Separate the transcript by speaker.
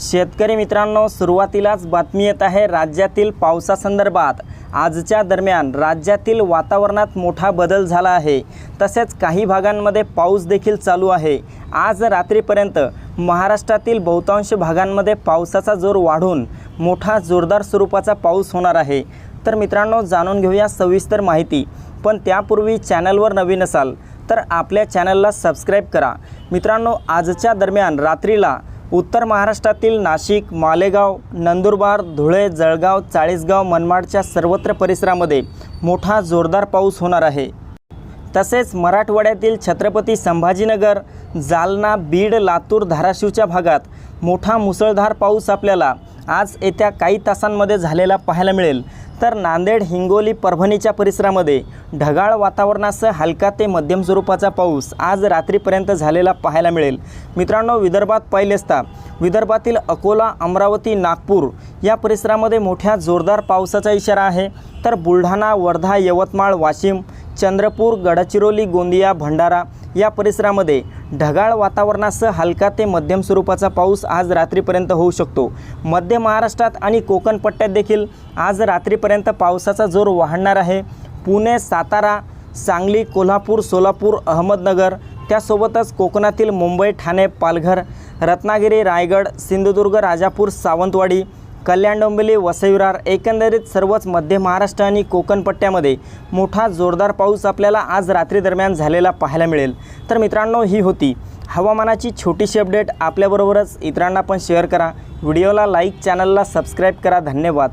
Speaker 1: शेतकरी मित्रांनो सुरुवातीलाच बातमी येत आहे राज्यातील पावसासंदर्भात. आजच्या दरम्यान राज्यातील वातावरणात मोठा बदल झाला आहे. तसेच काही भागांमध्ये पाऊस देखील चालू आहे. आज रात्रीपर्यंत महाराष्ट्रातील बहुतांश भागांमध्ये पावसाचा जोर वाढून मोठा जोरदार स्वरूपाचा पाऊस होणार आहे. तर मित्रांनो जाणून घेऊया सविस्तर माहिती. पण त्यापूर्वी चॅनलवर नवीन असाल तर आपल्या चॅनलला सबस्क्राईब करा. मित्रांनो आजच्या दरम्यान रात्रीला उत्तर महाराष्ट्रातील नाशिक मालेगाव नंदुरबार धुळे जळगाव चाळीसगाव मनमाडच्या सर्वत्र परिसरामध्ये मोठा जोरदार पाऊस होणार आहे. तसेच मराठवाड्यातील छत्रपती संभाजीनगर जालना बीड लातूर धाराशिवच्या भागात मोठा मुसळधार पाऊस आपल्याला आज येत्या काही तासांमध्ये झालेला पाहायला मिळेल. तर नांदेड हिंगोली परभणीच्या परिसरामध्ये ढगाळ वातावरणासह हलका ते मध्यम स्वरूपाचा पाऊस आज रात्रीपर्यंत झालेला पाहायला मिळेल. मित्रांनो विदर्भात पाहिले असता विदर्भातील अकोला अमरावती नागपूर या परिसरामध्ये मोठ्या जोरदार पावसाचा इशारा आहे. तर बुलढाणा वर्धा यवतमाळ वाशिम चंद्रपूर गडचिरोली गोंदिया भंडारा या परिसरामध्ये ढगाळ वातावरणासह हलका ते मध्यम स्वरूपाचा पाऊस आज रात्रीपर्यंत होऊ शकतो. मध्य महाराष्ट्रात आणि कोकणपट्ट्यात देखील आज रात्रीपर्यंत पावसाचा जोर वाढणार आहे. पुणे सातारा सांगली कोल्हापूर सोलापूर अहमदनगर त्यासोबतच कोकणातील मुंबई ठाणे पालघर रत्नागिरी रायगड सिंधुदुर्ग राजापूर सावंतवाडी कल्याण डोंबिवली वसईविरार एकंदरीत सर्वच मध्य महाराष्ट्र आणि कोकण पट्ट्यामध्ये मोठा जोरदार पाऊस आपल्याला आज रात्री दरम्यान झालेला पाहायला मिळेल. तर मित्रांनो ही होती हवामानाची छोटीशी अपडेट. आपल्याबरोबरच इतरांना पण शेअर करा. व्हिडिओला लाईक चॅनलला सबस्क्राईब करा. धन्यवाद.